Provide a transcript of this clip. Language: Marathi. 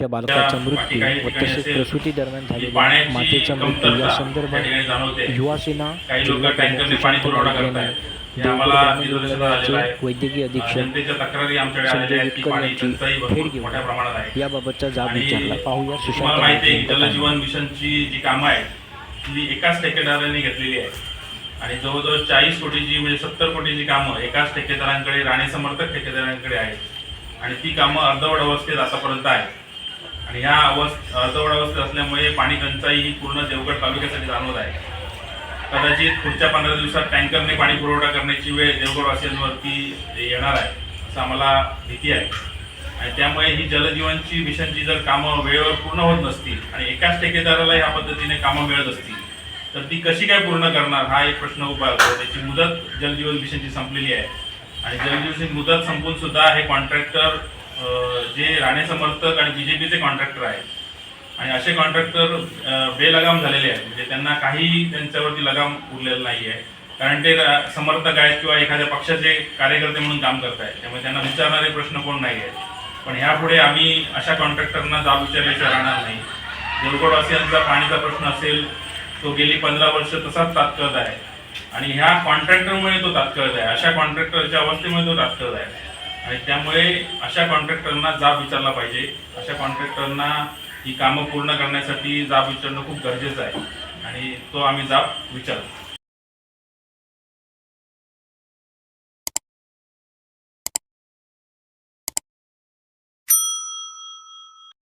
बालकाचा त्या मृत्यू काही व तसेच प्रसूती दरम्यान झालेल्या पाण्याची मातेचा मृत्यू या संदर्भात युवासेना वैद्यकीय अधीक्षक भेट घेऊन मोठ्या प्रमाणात आहे. याबाबतचा जाब विचारला. पाहूया सुशांत जलजीवन मिशनची जी कामं आहेत ती एकाच ठेकेदाराने घेतलेली आहे आणि जवळजवळ चाळीस कोटीची म्हणजे सत्तर कोटीची कामं एकाच ठेकेदारांकडे राणे समर्थक ठेकेदारांकडे आहेत. आणि ती कामं अर्धवट अवस्थेत आतापर्यंत आहेत. आणि ह्या अवस्थ अर्धवड अवस्थेत असल्यामुळे पाणी टंचाई ही पूर्ण देवगड तालुक्यासाठी जाणवत आहे. कदाचित पुढच्या पंधरा दिवसात टँकरने पाणी पुरवठा करण्याची वेळ देवगडवासियांवरती येणार आहे असं आम्हाला भीती आहे. आणि त्यामुळे ही जलजीवनची मिशनची जर कामं वेळेवर पूर्ण होत नसतील आणि एकाच ठेकेदाराला ह्या पद्धतीने कामं मिळत असतील तर ती कशी काय पूर्ण करणार हा एक प्रश्न उभा होतो त्याची मुदत जलजीवन मिशनची संपलेली आहे. आणि जलजीवनची मुदत संपून सुद्धा हे कॉन्ट्रॅक्टर जे राणे समर्थक आणि बीजेपीचे कॉन्ट्रॅक्टर आहेत. आणि असे कॉन्ट्रॅक्टर बेलगाम झालेले आहेत. म्हणजे त्यांना काही त्यांच्यावरती लगाम उरलेला नाही आहे कारण ते समर्थक आहेत किंवा एखाद्या पक्षाचे कार्यकर्ते म्हणून काम करत आहेत त्यामुळे त्यांना विचारणारे प्रश्न कोण नाही आहेत पण ह्यापुढे आम्ही अशा कॉन्ट्रॅक्टरना जाब विचारल्याशिवाय राहणार नाही. देवगडवासियांचा पाणीचा प्रश्न असेल तो गेली पंधरा वर्ष तसाच तात्कळत आहे. आणि ह्या कॉन्ट्रॅक्टरमुळे तो तात्कळत आहे. अशा कॉन्ट्रॅक्टरच्या अवस्थेमुळे तो तात्कळत आहे. आणि त्यामुळे अशा कॉन्ट्रॅक्टरना जाब विचारला पाहिजे. अशा कॉन्ट्रॅक्टरना ही कामं पूर्ण करण्यासाठी जाब विचारणं खूप गरजेचं आहे. आणि तो आम्ही जाब विचारतो.